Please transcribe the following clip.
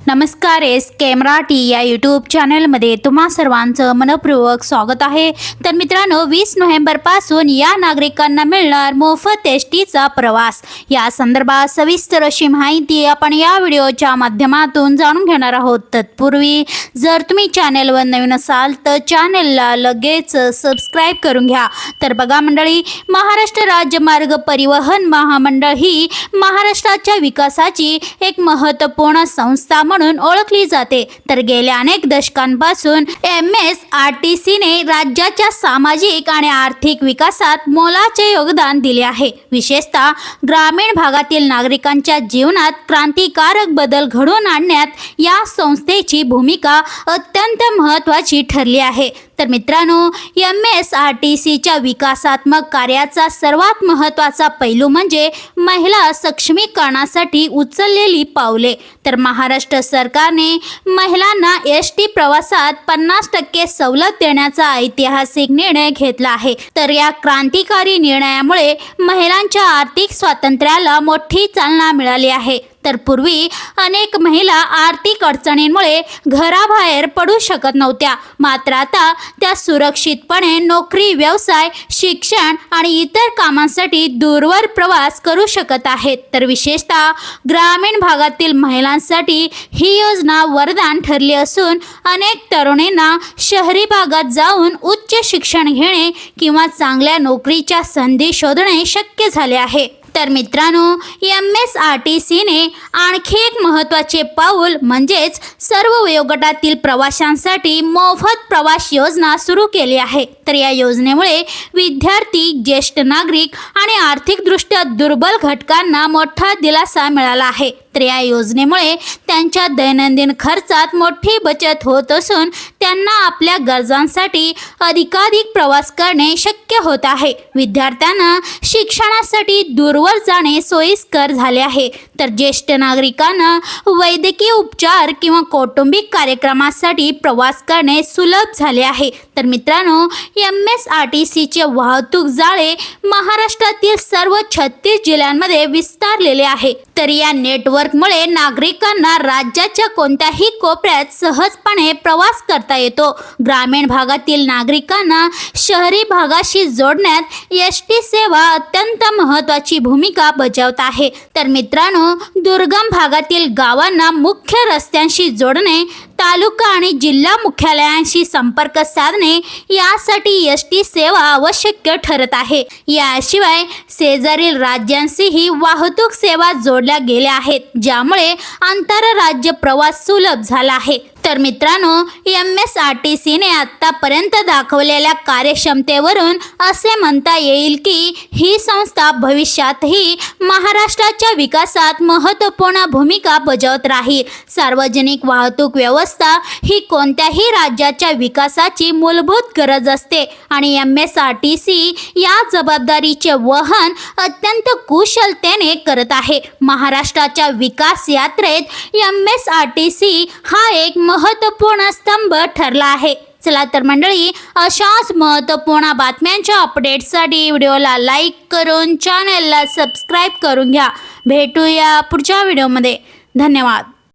नमस्कार एस के या यूट्यूब चॅनलमध्ये तुम्हा सर्वांचं मनपूर्वक स्वागत आहे. तर मित्रांनो वीस नोव्हेंबरपासून या नागरिकांना मिळणार मोफत एस टीचा प्रवास. या संदर्भात सविस्तर अशी माहिती आपण या व्हिडिओच्या माध्यमातून जाणून घेणार आहोत. तत्पूर्वी जर तुम्ही चॅनेलवर नवीन असाल तर चॅनेलला लगेच सबस्क्राईब करून घ्या. तर बघा मंडळी महाराष्ट्र राज्य मार्ग परिवहन महामंडळ ही महाराष्ट्राच्या विकासाची एक महत्त्वपूर्ण संस्था म्हणून ओळखली जाते. तर गेल्या अनेक दशकांपासून एम एस आर टी सीने राज्याच्या सामाजिक आणि आर्थिक विकासात मोलाचे योगदान दिले आहे. विशेषतः ग्रामीण भागातील नागरिकांच्या जीवनात क्रांतिकारक बदल घडवून आणण्यात या संस्थेची भूमिका अत्यंत महत्त्वाची ठरली आहे. तर मित्रांनो एम एस आर टी सीच्या विकासात्मक कार्याचा सर्वात महत्त्वाचा पैलू म्हणजे महिला सक्षमीकरणासाठी उचललेली पावले. तर महाराष्ट्र सरकारने महिलांना एस टी प्रवासात पन्नास टक्के सवलत देण्याचा ऐतिहासिक निर्णय घेतला आहे. तर या क्रांतिकारी निर्णयामुळे महिलांच्या आर्थिक स्वातंत्र्याला मोठी चालना मिळाली आहे. तर पूर्वी अनेक महिला आर्थिक अडचणींमुळे घराबाहेर पडू शकत नव्हत्या. मात्र आता त्या सुरक्षितपणे नोकरी व्यवसाय शिक्षण आणि इतर कामांसाठी दूरवर प्रवास करू शकत आहेत. तर विशेषतः ग्रामीण भागातील महिलांसाठी ही योजना वरदान ठरली असून अनेक तरुणींना शहरी भागात जाऊन उच्च शिक्षण घेणे किंवा चांगल्या नोकरीच्या संधी शोधणे शक्य झाले आहे. तर मित्रांनो एम एस आर टी सीने आणखी एक महत्त्वाचे पाऊल म्हणजेच सर्व वयोगटातील प्रवाशांसाठी मोफत प्रवास योजना सुरू केली आहे. तर या योजनेमुळे विद्यार्थी ज्येष्ठ नागरिक आणि आर्थिकदृष्ट्या दुर्बल घटकांना मोठा दिलासा मिळाला आहे. तर या योजनेमुळे त्यांच्या दैनंदिन खर्चात मोठी बचत होत असून त्यांना आपल्या गरजांसाठी अधिकाधिक प्रवास करणे शक्य होत आहे. विद्यार्थ्यांना शिक्षणासाठी दूरवर जाणे सोयीस्कर झाले आहे. तर ज्येष्ठ नागरिकांना वैद्यकीय उपचार किंवा कौटुंबिक कार्यक्रमासाठी प्रवास करणे सुलभ झाले आहे. तर मित्रांनो एम एस आर टी सीचे वाहतूक जाळे महाराष्ट्रातील सर्व छत्तीस जिल्ह्यांमध्ये विस्तारलेले आहे. तर या नेटवर्कमुळे नागरिकांना राज्याच्या कोणत्याही कोपऱ्यात सहजपणे प्रवास करता येतो. ग्रामीण भागातील नागरिकांना शहरी भागाशी जोडण्यात एस टी सेवा अत्यंत महत्त्वाची भूमिका बजावत आहे. तर मित्रांनो दुर्गम भागातील गावांना मुख्य रस्त्यांशी जोडणे तालुका आणि जिल्हा मुख्यालयांशी संपर्क साधणे यासाठी एस टी सेवा आवश्यक ठरत आहे. याशिवाय शेजारील राज्यांशीही वाहतूक सेवा जोडल्या गेल्या आहेत ज्यामुळे आंतरराज्य प्रवास सुलभ झाला आहे. तर मित्रांनो एम एस आर टी सीने आत्तापर्यंत दाखवलेल्या कार्यक्षमतेवरून असे म्हणता येईल की ही संस्था भविष्यातही महाराष्ट्राच्या विकासात महत्त्वपूर्ण भूमिका बजावत राहील. सार्वजनिक वाहतूक व्यवस्था ही कोणत्याही राज्याच्या विकासाची मूलभूत गरज असते आणि M S R T C या जबाबदारीचे वहन अत्यंत कुशलतेने करत आहे. महाराष्ट्राच्या विकास यात्रेत M S R T C हा एक महत्त्वपूर्ण स्तंभ ठरला आहे. चला तर मंडळी अशाच महत्त्वपूर्ण बातम्यांच्या अपडेट्ससाठी व्हिडिओला लाईक करून चॅनलला सबस्क्राईब करून घ्या. भेटूया पुढच्या व्हिडिओमध्ये धन्यवाद.